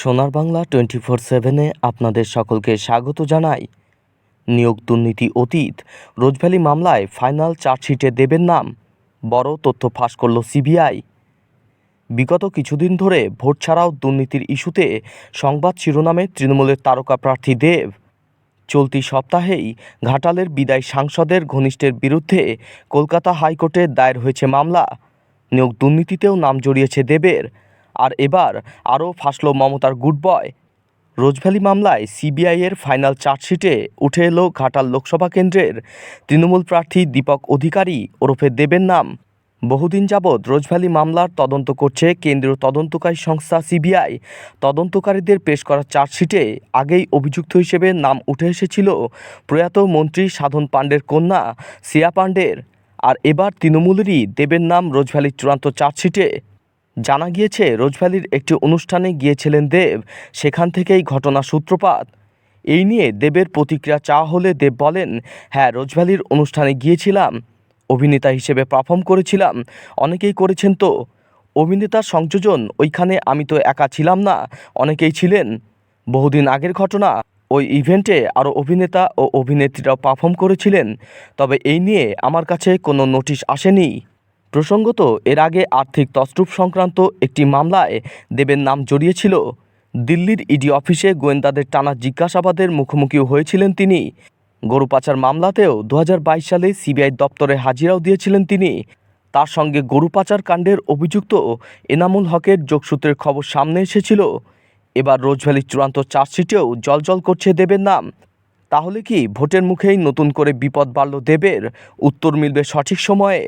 সোনার Bangla twenty four সেভেনে আপনাদের সকলকে স্বাগত জানাই। নিয়োগ দুর্নীতি অতীত, রোজভ্যালি মামলায় ফাইনাল চার্জশিটে দেবেন নাম, বড় তথ্য ফাঁস করল সিবিআই। বিগত কিছুদিন ধরে ভোট ছাড়াও দুর্নীতির ইস্যুতে সংবাদ শিরোনামে তৃণমূলের তারকা প্রার্থী দেব। চলতি সপ্তাহেই ঘাটালের বিদায় সাংসদের ঘনিষ্ঠের বিরুদ্ধে কলকাতা হাইকোর্টে দায়ের হয়েছে মামলা। নিয়োগ দুর্নীতিতেও নাম জড়িয়েছে দেবের। আর এবার আরও ফাঁসল মমতার গুড বয়। রোজভ্যালি মামলায় সিবিআইয়ের ফাইনাল চার্জশিটে উঠে এলো ঘাটাল লোকসভা কেন্দ্রের। তৃণমূল প্রার্থী দীপক অধিকারী ওরফে দেবের নাম। বহুদিন যাবৎ রোজভ্যালি মামলার তদন্ত করছে কেন্দ্রীয় তদন্তকারী সংস্থা সিবিআই। তদন্তকারীদের পেশ করা চার্জশিটে আগেই অভিযুক্ত হিসেবে নাম উঠে এসেছিল প্রয়াত মন্ত্রী সাধন পাণ্ডের কন্যা সিয়া পাণ্ডের। আর এবার তৃণমূলেরই দেবের নাম রোজভ্যালির চূড়ান্ত চার্জশিটে। জানা গিয়েছে, রোজভ্যালির একটি অনুষ্ঠানে গিয়েছিলেন দেব। সেখান থেকেই ঘটনা সূত্রপাত। এই নিয়ে দেবের প্রতিক্রিয়া চা হলে দেব বলেন হ্যাঁ রোজভ্যালির অনুষ্ঠানে গিয়েছিলাম। অভিনেতা হিসেবে পারফর্ম করেছিলাম। অনেকেই করেছেন তো। অভিনেতার সংযোজন, ওইখানে আমি তো একা ছিলাম না, অনেকেই ছিলেন। বহুদিন আগের ঘটনা। ওই ইভেন্টে আরও অভিনেতা ও অভিনেত্রীরাও পারফর্ম করেছিলেন। তবে এই নিয়ে আমার কাছে কোনো নোটিশ আসেনি। প্রসঙ্গত, এর আগে আর্থিক তছরূপ সংক্রান্ত একটি মামলায় দেবের নাম জড়িয়েছিল। দিল্লির ইডি অফিসে গোয়েন্দাদের টানা জিজ্ঞাসাবাদের মুখোমুখি হয়েছিলেন তিনি। গরু পাচার মামলাতেও দু হাজার বাইশ সালে সিবিআই দপ্তরে হাজিরাও দিয়েছিলেন তিনি। তার সঙ্গে গরু পাচার কাণ্ডের অভিযুক্ত এনামুল হকের যোগসূত্রের খবর সামনে এসেছিল। এবার রোজভ্যালির চূড়ান্ত চার্জশিটেও জলজল করছে দেবের নাম। তাহলে কি ভোটের মুখেই নতুন করে বিপদ বাড়ল দেবের? উত্তর মিলবে সঠিক সময়ে।